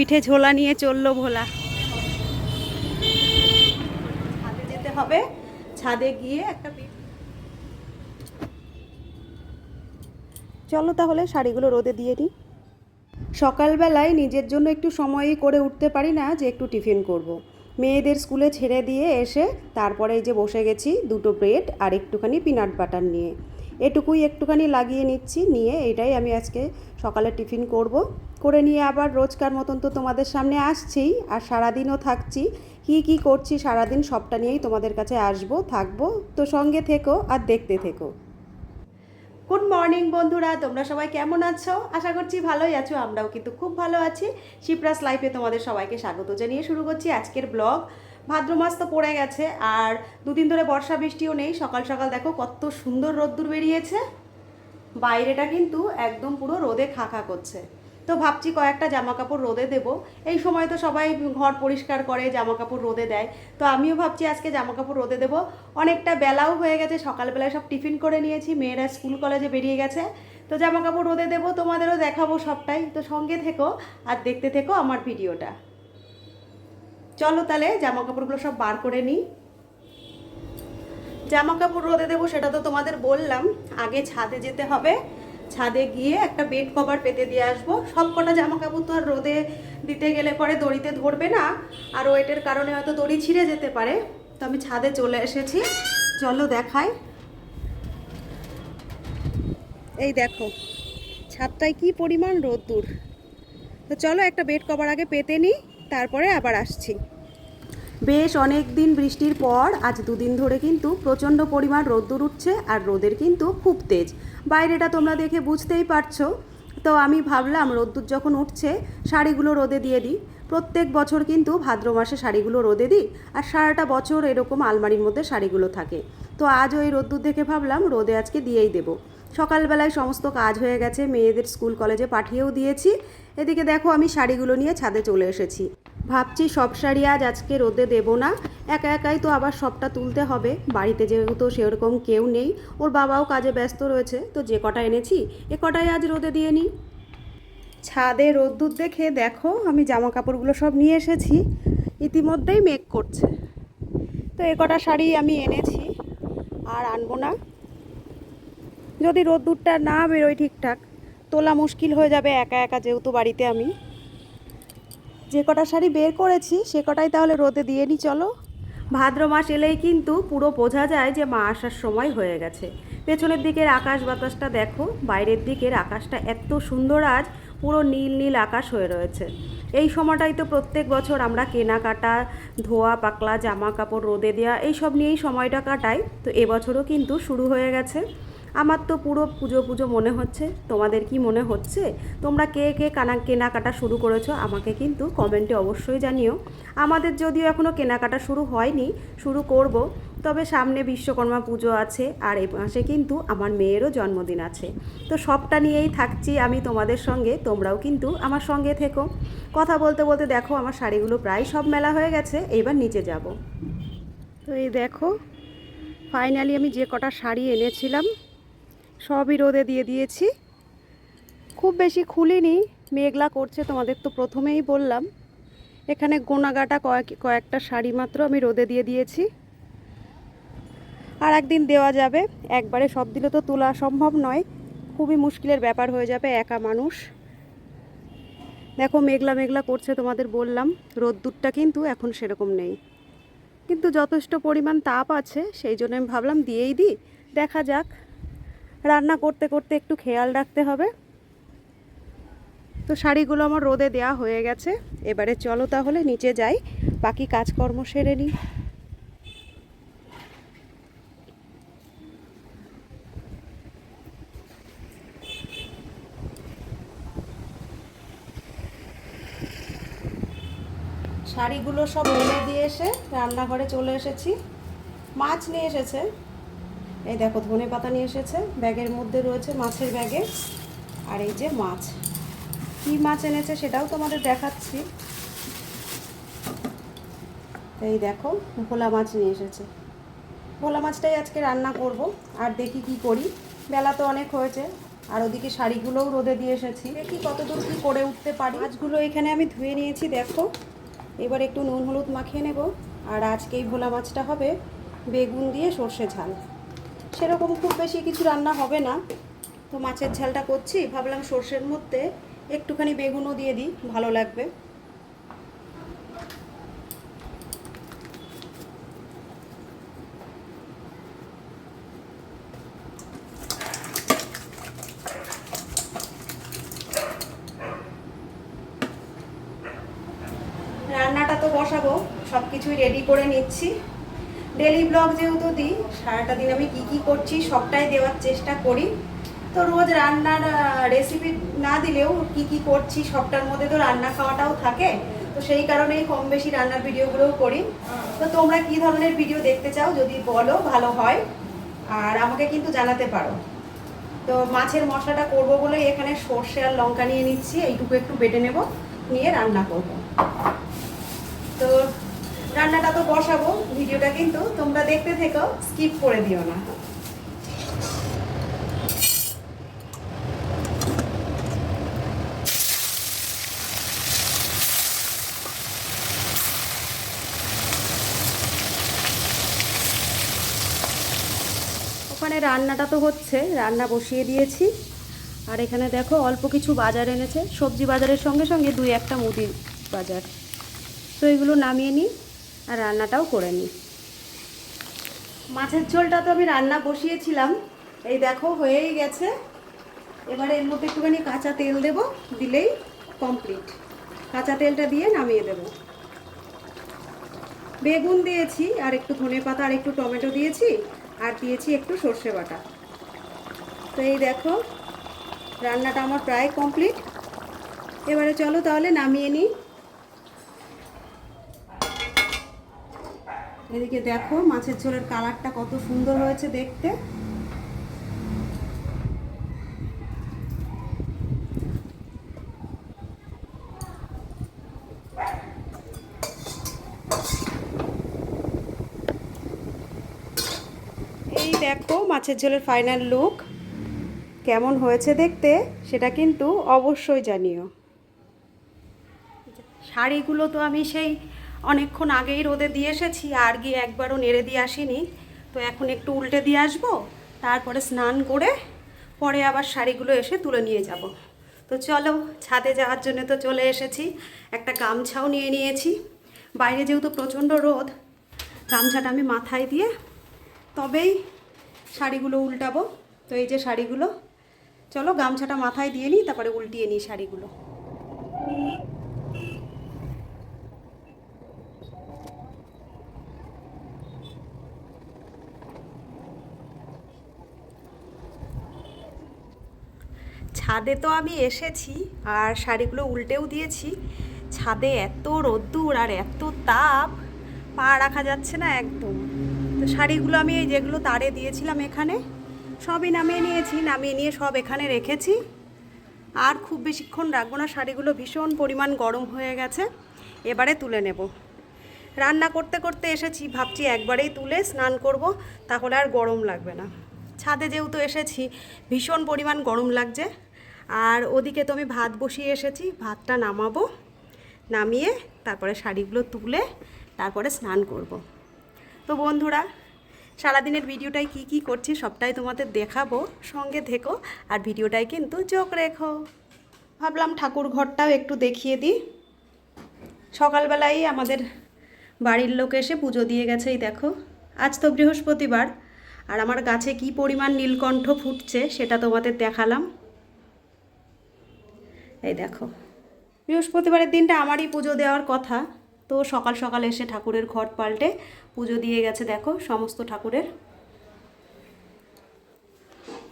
পিঠে ঝোলা নিয়ে চলল ভোলা। ছাদে যেতে হবে। ছাদে গিয়ে একটা চলো তাহলে শাড়িগুলো রোদে দিয়ে নিই সকালবেলায় নিজের জন্য একটু সময়ই করে উঠতে পারি না যে একটু টিফিন করব। মেয়েদের স্কুলে ছেড়ে দিয়ে এসে তারপরে এই যে বসে গেছি দুটো ব্রেড আর একটুখানি পিনাট বাটার নিয়ে। এটুকুই একটুখানি লাগিয়ে নিচ্ছি, নিয়ে এটাই আমি আজকে সকালে টিফিন করব। করে নিয়ে আবার রোজকার মতন তো তোমাদের সামনে আসছিই, আর সারাদিনও থাকছি। কি কি করছি সারাদিন সবটা নিয়েই তোমাদের কাছে আসব, থাকব। তো সঙ্গে থেকো আর দেখতে থেকো। গুড মর্নিং বন্ধুরা, তোমরা সবাই কেমন আছো? আশা করছি ভালোই আছো, আমরাও কিন্তু খুব ভালো আছি। শিপ্রাস লাইফে তোমাদের সবাইকে স্বাগত জানিয়ে শুরু করছি আজকের ব্লগ। ভাদ্র মাস তো পড়ে গেছে, আর দুদিন ধরে বর্ষা বৃষ্টিও নেই। সকাল সকাল দেখো কত সুন্দর রোদ্দুর বেরিয়েছে। বাইরেটা কিন্তু একদম পুরো রোদে খাখা করছে। তো ভাবছি কয়েকটা জামা কাপড় রোদে দেব। এই সময় তো সবাই ঘর পরিষ্কার করে জামা কাপড় রোদে দেয়। তো আমিও ভাবছি আজকে জামা কাপড় রোদে দেবো। অনেকটা বেলাও হয়ে গেছে, সকালবেলায় সব টিফিন করে নিয়েছি, মেয়েরা স্কুল কলেজে বেরিয়ে গেছে। তো জামা কাপড় রোদে দেবো, তোমাদেরও দেখাবো সবটাই। তো সঙ্গে থেকো আর দেখতে থেকো আমার ভিডিওটা। চলো তাহলে জামা কাপড়গুলো সব বার করে নিই। জামা কাপড় রোদে দেবো সেটা তো তোমাদের বললাম, আগে ছাদে যেতে হবে। ছাদে গিয়ে একটা বেড কভার পেতে দিয়ে আসব। সব কটা জামা কাপড় তো আর রোদে দিতে গেলে পরে দড়িতে ধরবে না। আর ওয়েটের কারণে হয়তো দড়ি ছিঁড়ে যেতে পারে। তো আমি ছাদে চলে এসেছি। চলো দেখাই। এই দেখো, ছাদটায় কি পরিমাণ রোদ্দুর। তো চলো একটা বেড কভার আগে পেতে নিই, তারপরে আবার আসছি। বেশ অনেক দিন বৃষ্টির পর আজ দুদিন ধরে কিন্তু প্রচণ্ড পরিমাণ রোদ্দুর উঠছে আর রোদের কিন্তু খুব তেজ। বাইরেটা তোমরা দেখে বুঝতেই পারছ। তো আমি ভাবলাম রোদ্দুর যখন উঠছে, শাড়িগুলো রোদে দিয়ে দিই। প্রত্যেক বছর কিন্তু ভাদ্র মাসে শাড়িগুলো রোদে দিই আর সারাটা বছর এরকম আলমারির মধ্যে শাড়িগুলো থাকে। তো আজ ওই রোদ্দুর দেখে ভাবলাম রোদে আজকে দিয়েই দেবো। সকালবেলায় সমস্ত কাজ হয়ে গেছে, মেয়েদের স্কুল, কলেজে পাঠিয়েও দিয়েছি। এদিকে দেখো আমি শাড়িগুলো নিয়ে ছাদে চলে এসেছি। ভাবছি সব শাড়ি আজ আজকে রোদে দেব না। একা একাই তো আবার সবটা তুলতে হবে। বাড়িতে যেহেতু সেরকম কেউ নেই, ওর বাবাও কাজে ব্যস্ত রয়েছে, তো যে কটা এনেছি, এ কটাই আজ রোদে দিয়ে নিই। ছাদে রোদ্দুর দেখে দেখো, আমি জামা কাপড়গুলো সব নিয়ে এসেছি। ইতিমধ্যেই মেঘ করছে। তো এ কটা শাড়ি আমি এনেছি, আর আনব না। যদি রোদ্দুরটা না বেরোয় ঠিকঠাক তোলা মুশকিল হয়ে যাবে একা একা যেহেতু বাড়িতে আমি। যে কটা শাড়ি বের করেছি, সে কটাই তাহলে রোদে দিয়ে নি, চলো। ভাদ্র মাস এলেই কিন্তু পুরো বোঝা যায় যে মা আসার সময় হয়ে গেছে। পেছনের দিকের আকাশ বাতাসটা দেখো, বাইরের দিকের আকাশটা এত সুন্দর আজ, পুরো নীল নীল আকাশ হয়ে রয়েছে। এই সময়টাই তো প্রত্যেক বছর আমরা কেনাকাটা, ধোয়া, পাকলা, জামা কাপড়, রোদে দেওয়া এই সব নিয়েই সময়টা কাটাই। তো এবছরও কিন্তু শুরু হয়ে গেছে। আমার তো পুরো পুজো পুজো মনে হচ্ছে। তোমাদের কি মনে হচ্ছে? তোমরা কে কে কানা, কেনাকাটা শুরু করেছ আমাকে কিন্তু কমেন্টে অবশ্যই জানিও। আমাদের যদিও এখনও কেনাকাটা শুরু হয়নি, শুরু করব, তবে সামনে বিশ্বকর্মা পুজো আছে আর এ মাসে কিন্তু আমার মেয়েরও জন্মদিন আছে। তো সবটা নিয়েই থাকছি আমি তোমাদের সঙ্গে, তোমরাও কিন্তু আমার সঙ্গে থেকো। কথা বলতে বলতে দেখো আমার শাড়িগুলো প্রায় সব মেলা হয়ে গেছে, এবার নিচে যাব। তো এই দেখো, ফাইনালি আমি যে কটা শাড়ি এনেছিলাম সবই রোদে দিয়ে দিয়েছি। খুব বেশি খুলিনি, মেঘলা করছে তোমাদের তো প্রথমেই বললাম। এখানে গোনাগাটা কয়েক, কয়েকটা শাড়ি মাত্র আমি রোদে দিয়ে দিয়েছি। আর একদিন দেওয়া যাবে, একবারে সব দিলে তো তোলা সম্ভব নয়। খুবই মুশকিলের ব্যাপার হয়ে যাবে একা মানুষ। দেখো, মেঘলা মেঘলা করছে তোমাদের বললাম, রোদ্দুরটা কিন্তু এখন সেরকম নেই। কিন্তু যথেষ্ট পরিমাণ তাপ আছে, সেই জন্য আমি ভাবলাম দিয়েই দিই, দেখা যাক। রান্না করতে করতে একটু খেয়াল রাখতে হবে। তো শাড়িগুলো আমার রোদে দেয়া হয়ে গেছে। এবারে চলো তাহলে নিচে যাই। বাকি কাজকর্ম সেরে নিই। শাড়িগুলো সব মেলে দিয়ে এসে রান্নাঘরে চলে এসেছি। মাছ নিয়ে এসেছে। এই দেখো, ধনে পাতা নিয়ে এসেছে। ব্যাগের মধ্যে রয়েছে মাছের ব্যাগে। আর এই যে মাছ। কী মাছ এনেছে সেটাও তোমাদের দেখাচ্ছি। এই দেখো, ভোলা মাছ নিয়ে এসেছে। ভোলা মাছটাই আজকে রান্না করব আর দেখি কি করি। বেলা তো অনেক হয়েছে, আর ওদিকে শাড়িগুলোও রোদে দিয়ে এসেছি। দেখি কতদূর কি করে উঠতে পারি। মাছগুলো এখানে আমি ধুয়ে নিয়েছি, দেখো। এবার একটু নুন হলুদ মাখিয়ে নেব। আর আজকে এই ভোলা মাছটা হবে বেগুন দিয়ে সর্ষে ঝাল। সেরকম খুব বেশি কিছু রান্না হবে না। তো মাছের ঝালটা করছি, ভাবলাম সর্ষের মধ্যে একটুখানি বেগুনও দিয়ে দিই, ভালো লাগবে। রান্নাটা তো বসাবো সব কিছুই রেডি করে নিচ্ছি। ডেলি ব্লগ যেহেতু দিই, সারাটা দিন আমি কি কি করছি সবটাই দেওয়ার চেষ্টা করি। তো রোজ রান্নার রেসিপি না দিলেও কি কি করছি সবটার মধ্যে তো রান্না খাওয়াটাও থাকে। তো সেই কারণেই কম বেশি রান্নার ভিডিওগুলোও করি। তো তোমরা কি ধরনের ভিডিও দেখতে চাও যদি বলো, ভালো হয়। আর আমাকে কিন্তু জানাতে পারো। তো মাছের মশলাটা করব বলে এখানে সর্ষে আর লঙ্কা নিয়ে নিচ্ছি, এইটুকু একটু বেটে নেব, নিয়ে রান্না করব। তো রান্নাটা তো বসাবো, ভিডিওটা কিন্তু তোমরা দেখতে থেকো স্কিপ করে দিও না। ওখানে রান্নাটা তো হচ্ছে, রান্না বসিয়ে দিয়েছি। আর এখানে দেখো, অল্প কিছু বাজার এনেছে। সবজি বাজারের সঙ্গে সঙ্গে দুই একটা মুদির বাজার। তো এগুলো নামিয়ে নিই। আর রান্নাটাও করে নিই মাছের ঝোলটা তো আমি রান্না বসিয়েছিলাম। এই দেখো, হয়েই গেছে। এবারে এর মধ্যে একটুখানি কাঁচা তেল দেব, দিলেই কমপ্লিট কাঁচা তেলটা দিয়ে নামিয়ে দেব। বেগুন দিয়েছি, আর একটু ধনে পাতা, আর একটু টমেটো দিয়েছি, আর দিয়েছি একটু সর্ষে বাটা। তো এই দেখো, রান্নাটা আমার প্রায় কমপ্লিট এবারে চলো তাহলে নামিয়ে নিই। এদিকে দেখো মাছের ঝোলের কালারটা কত সুন্দর হয়েছে দেখতে। এই দেখো মাছের ঝোলের ফাইনাল লুক কেমন হয়েছে দেখতে, সেটা কিন্তু অবশ্যই জানিও। শাড়িগুলো তো আমি সেই অনেকক্ষণ আগেই রোদে দিয়ে এসেছি, আর গিয়ে একবারও নেড়ে দিয়ে আসিনি। তো এখন একটু উল্টে দিয়ে আসব, তারপরে স্নান করে পরে আবার শাড়িগুলো এসে তুলে নিয়ে যাব। তো চলো, ছাদে যাওয়ার জন্য তো চলে এসেছি। একটা গামছাও নিয়ে নিয়েছি। বাইরে যেহেতু প্রচণ্ড রোদ, গামছাটা আমি মাথায় দিয়ে তবেই শাড়িগুলো উল্টাবো। তো এই যে শাড়িগুলো, চলো গামছাটা মাথায় দিয়ে নিই, তারপরে উল্টিয়ে নিই শাড়িগুলো। ছাদে তো আমি এসেছি আর শাড়িগুলো উল্টেও দিয়েছি। ছাদে এত রোদ্দুর আর এত তাপ, পা রাখা যাচ্ছে না একদম। তো শাড়িগুলো আমি এই যেগুলো তারে দিয়েছিলাম এখানে, সবই নামিয়ে নিয়েছি। নামিয়ে নিয়ে সব এখানে রেখেছি। আর খুব বেশিক্ষণ রাখব না, শাড়িগুলো ভীষণ পরিমাণ গরম হয়ে গেছে। এবারে তুলে নেব। রান্না করতে করতে এসেছি, ভাবছি একবারেই তুলে স্নান করব, তাহলে আর গরম লাগবে না। ছাদে যেহেতু এসেছি, ভীষণ পরিমাণ গরম লাগছে। আর ওদিকে তো আমি ভাত বসিয়ে এসেছি, ভাতটা নামাবো, নামিয়ে তারপরে শাড়িগুলো তুলে তারপরে স্নান করব। তো বন্ধুরা, সারাদিনের ভিডিওটাই কি কি করছি সবটাই তোমাদের দেখাবো, সঙ্গে থেকো আর ভিডিওটাই কিন্তু চোখ রেখো। ভাবলাম ঠাকুর ঘরটাও একটু দেখিয়ে দিই। সকালবেলায় আমাদের বাড়ির লোক এসে পুজো দিয়ে গেছেই দেখো। আজ তো বৃহস্পতিবার, আর আমার গাছে কি পরিমাণ নীলকণ্ঠ ফুটছে সেটা তোমাদের দেখালাম। এই দেখো। বৃহস্পতিবারের দিনটা আমারই পুজো দেওয়ার কথা। তো সকাল সকাল এসে ঠাকুরের ঘট পাল্টে পুজো দিয়ে গেছে দেখো, সমস্ত ঠাকুরের।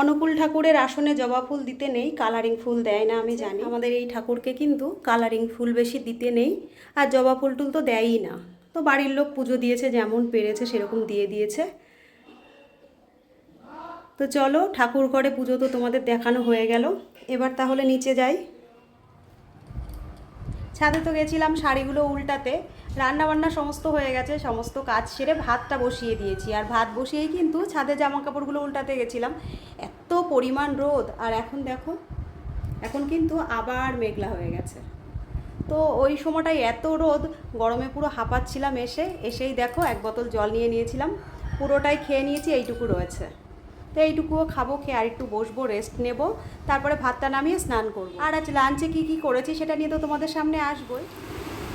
অনুকূল ঠাকুরের আসনে জবা ফুল দিতে নেই, কালারিং ফুল দেয় না, আমি জানি। আমাদের এই ঠাকুরকে কিন্তু কালারিং ফুল বেশি দিতে নেই, আর জবা ফুল টুল তো দেয়ই না। তো বাড়ির লোক পুজো দিয়েছে, যেমন পেরেছে, সেরকম দিয়ে দিয়েছে। তো চলো, ঠাকুর ঘরে পুজো তো তোমাদের দেখানো হয়ে গেল। এবার তাহলে নিচে যাই। ছাদে তো গেছিলাম শাড়িগুলো উল্টাতে। রান্না বান্না সমস্ত হয়ে গেছে, সমস্ত কাজ সেরে ভাতটা বসিয়ে দিয়েছি। আর ভাত বসিয়েই কিন্তু ছাদে জামা কাপড়গুলো উল্টাতে গেছিলাম। এত পরিমাণ রোদ, আর এখন দেখো, এখন কিন্তু আবার মেঘলা হয়ে গেছে। তো ওই সময়টায় এত রোদ, গরমে পুরো হাঁপাচ্ছিলাম এসে, এসেই দেখো এক বোতল জল নিয়ে নিয়েছিলাম। পুরোটাই খেয়ে নিয়েছি, এইটুকু রয়েছে। তো এইটুকুও খাব, খেয়ে আর একটু বসবো রেস্ট নেব, তারপরে ভাতটা নামিয়ে স্নান করব। আর আজ লাঞ্চে কী কী করেছি সেটা নিয়ে তো তোমাদের সামনে আসবোই।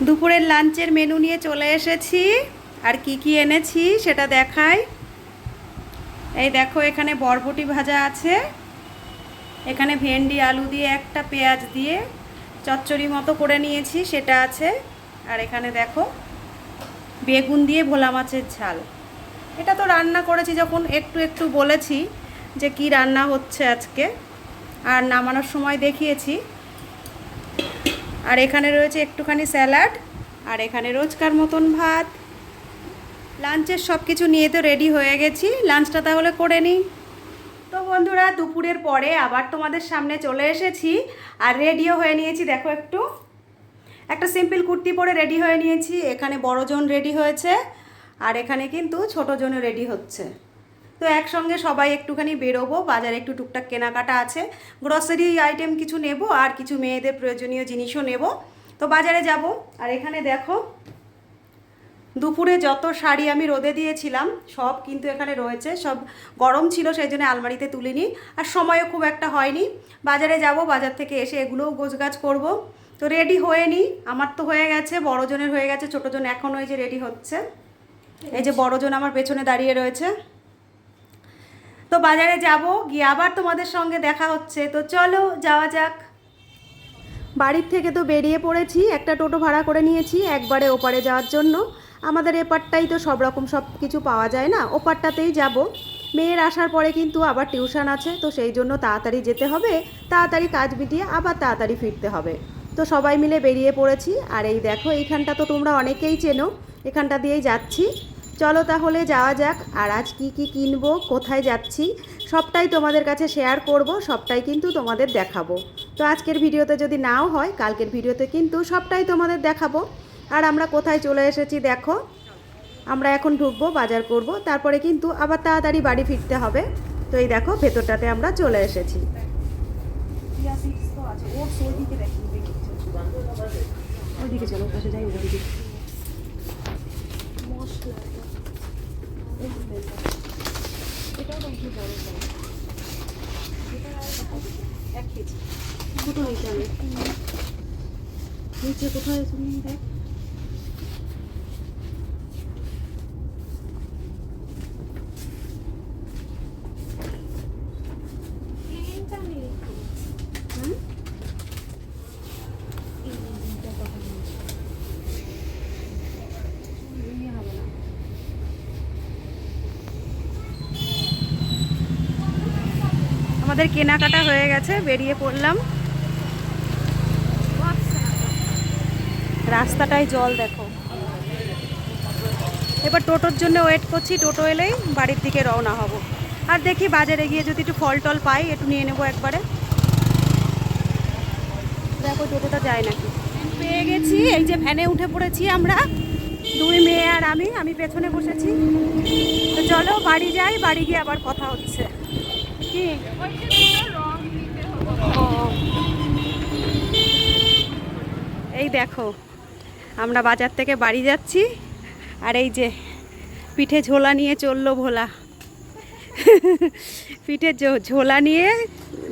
দুপুরের লাঞ্চের মেনু নিয়ে চলে এসেছি। আর কি কি এনেছি সেটা দেখাই। এই দেখো, এখানে বরবটি ভাজা আছে। এখানে ভেন্ডি, আলু দিয়ে একটা, পেঁয়াজ দিয়ে চচ্চড়ি মতো করে নিয়েছি, সেটা আছে। আর এখানে দেখো, বেগুন দিয়ে ভোলা মাছের ঝাল। এটা তো রান্না করেছি যখন একটু একটু বলেছি যে কি রান্না হচ্ছে আজকে। আর নামানোর সময় দেখিয়েছি। আর এখানে রয়েছে একটুখানি স্যালাড, আর এখানে রোজকার মতন ভাত। লাঞ্চের সব কিছু নিয়ে তো রেডি হয়ে গেছি। লাঞ্চটা তাহলে করে নিই। তো বন্ধুরা, দুপুরের পরে আবার তোমাদের সামনে চলে এসেছি। আর রেডিও হয়ে নিয়েছি, দেখো একটু। একটা সিম্পল কুর্তি পরে রেডি হয়ে নিয়েছি। এখানে বড়জন রেডি হয়েছে। আর এখানে কিন্তু ছোটোজনও রেডি হচ্ছে। তো একসঙ্গে সবাই একটুখানি বেরোবো, বাজারে একটু টুকটাক কেনাকাটা আছে। গ্রসারি আইটেম কিছু নেব আর কিছু মেয়েদের প্রয়োজনীয় জিনিসও নেব। তো বাজারে যাব। আর এখানে দেখো, দুপুরে যত শাড়ি আমি রোদে দিয়েছিলাম, সব কিন্তু এখানে রয়েছে। সব গরম ছিল, সেই জন্য আলমারিতে তুলিনি। আর সময়ও খুব একটা হয়নি। বাজারে যাব, বাজার থেকে এসে এগুলোও গোছগাছ করব। তো রেডি হয়ে নি। আমার তো হয়ে গেছে বড়জনের হয়ে গেছে ছোটোজন এখন ওই যে রেডি হচ্ছে। এই যে বড়জন আমার পেছনে দাঁড়িয়ে রয়েছে। তো বাজারে যাব, গিয়ে আবার তোমাদের সঙ্গে দেখা হচ্ছে। তো চলো, যাওয়া যাক। বাড়ির থেকে তো বেরিয়ে পড়েছি, একটা টোটো ভাড়া করে নিয়েছি একবারে ওপারে যাওয়ার জন্য। আমাদের এপারটাই তো সব রকম সব কিছু পাওয়া যায় না, ওপারটাতেই যাব। মেয়ের আসার পরে কিন্তু আবার টিউশন আছে, তো সেই জন্য তাড়াতাড়ি যেতে হবে। তাড়াতাড়ি কাজ মিটিয়ে আবার তাড়াতাড়ি ফিরতে হবে। তো সবাই মিলে বেরিয়ে পড়েছি, আর এই দেখো এইখানটা তো তোমরা অনেকেই চেনো। এখানটা দিয়েই যাচ্ছি। চলো তাহলে যাওয়া যাক, আর আজ কি কি কিনবো, কোথায় যাচ্ছি, সবটাই তোমাদের কাছে শেয়ার করব, সবটাই কিন্তু তোমাদের দেখাবো। তো আজকের ভিডিওতে যদি নাও হয়, কালকের ভিডিওতে কিন্তু সবটাই তোমাদের দেখাবো। আর আমরা কোথায় চলে এসেছি দেখো। আমরা এখন ঢুকবো, বাজার করব, তারপরে কিন্তু আবার তাড়াতাড়ি বাড়ি ফিরতে হবে। তো এই দেখো, ভেতরটাতে আমরা চলে এসেছি। ওইদিকে চলো। যাই এক কেজি দুটো নিতে হবে নিচে কোথায় তুমি দেখ হুম? নিয়ে হবে না। আমাদের কেনাকাটা হয়ে গেছে, বেরিয়ে পড়লাম। রাস্তাটায় জল দেখো। এবার টোটোর জন্য ওয়েট করছি, টোটো এলেই বাড়ির দিকে রওনা হব। আর দেখি বাজারে গিয়ে যদি একটু ফল টল পাই, একটু নিয়ে নেব একবারে। দেখো, টোটোটা যায় নাকি? পেয়ে গেছি, এই যে ভ্যানে উঠে পড়েছি আমরা। দুই মেয়ে আর আমি আমি পেছনে বসেছি। তো চলো, বাড়ি যাই, বাড়ি গিয়ে আবার কথা হচ্ছে। কি? এই দেখো আমরা বাজার থেকে বাড়ি যাচ্ছি আর এই যে পিঠে ঝোলা নিয়ে চলল ভোলা। পিঠে ঝোলা নিয়ে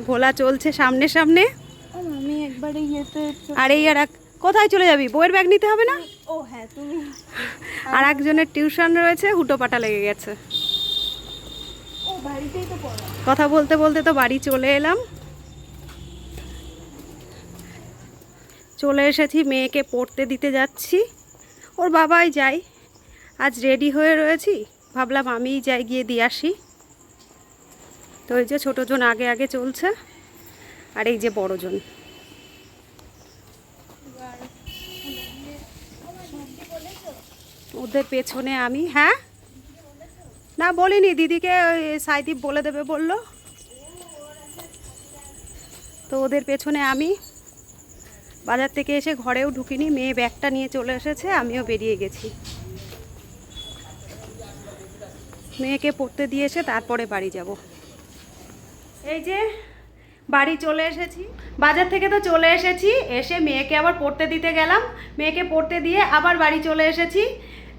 ভোলা চলছে সামনে সামনে। আমি একবারে ইয়েতে আর এই আর এক- কোথায় চলে যাবি? বইয়ের ব্যাগ নিতে হবে না? ও হ্যাঁ তুমি। আর একজনের টিউশন রয়েছে হুটো পাটা লেগে গেছে। কথা বলতে বলতে তো বাড়ি চলে এলাম। চলে এসেছি, মেয়েকে পড়তে দিতে যাচ্ছি। ওর বাবাই যাই। আজ রেডি হয়ে রয়েছি। ভাবলাম আমিই যাই, গিয়ে দিয়ে আসি। তো ওই যে ছোটোজন আগে আগে চলছে, আর এই যে বড়জন ওদের পেছনে আমি হ্যাঁ? না, বলিনি, দিদিকে ওই সাইদীপ বলে দেবে বলল। তো ওদের পেছনে আমি। বাজার থেকে এসে ঘরেও ঢুকিনি, মেয়ে ব্যাগটা নিয়ে চলে এসেছে, আমিও বেরিয়ে গেছি। মেয়েকে পড়তে দিয়ে এসে তারপরে বাড়ি যাব। এই যে, বাড়ি চলে এসেছি। বাজার থেকে তো চলে এসেছি, এসে মেয়েকে আবার পড়তে দিতে গেলাম। মেয়েকে পড়তে দিয়ে আবার বাড়ি চলে এসেছি।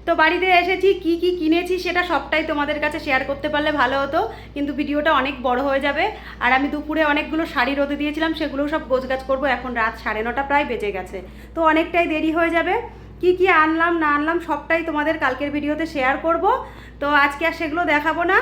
তো বাড়িতে এসেছি কি কি কিনেছি সেটা সবটাই তোমাদের কাছে শেয়ার করতে পারলে ভালো হতো। কিন্তু ভিডিওটা অনেক বড় হয়ে যাবে। আর আমি দুপুরে অনেকগুলো শাড়ি রোদে দিয়েছিলাম সেগুলো সব গোছগাছ করব। এখন রাত সাড়ে নটা প্রায় বেজে গেছে। তো অনেকটাই দেরি হয়ে যাবে। কি কি আনলাম না আনলাম সবটাই তোমাদের কালকের ভিডিওতে শেয়ার করব। তো আজকে আর সেগুলো দেখাবো না।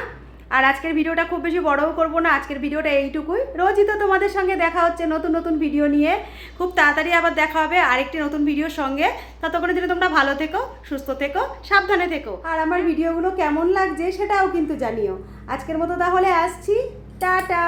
আর আজকের ভিডিওটা খুব বেশি বড়ও করব না, আজকের ভিডিওটা এইটুকুই। রোজই তো তোমাদের সঙ্গে দেখা হচ্ছে নতুন নতুন ভিডিও নিয়ে। খুব তাড়াতাড়ি আবার দেখা হবে আরেকটি নতুন ভিডিওর সঙ্গে। ততক্ষণের জন্য তোমরা ভালো থেকো, সুস্থ থেকো, সাবধানে থেকো। আর আমার ভিডিওগুলো কেমন লাগছে সেটাও কিন্তু জানিও। আজকের মতো তাহলে আসছি। টাটা!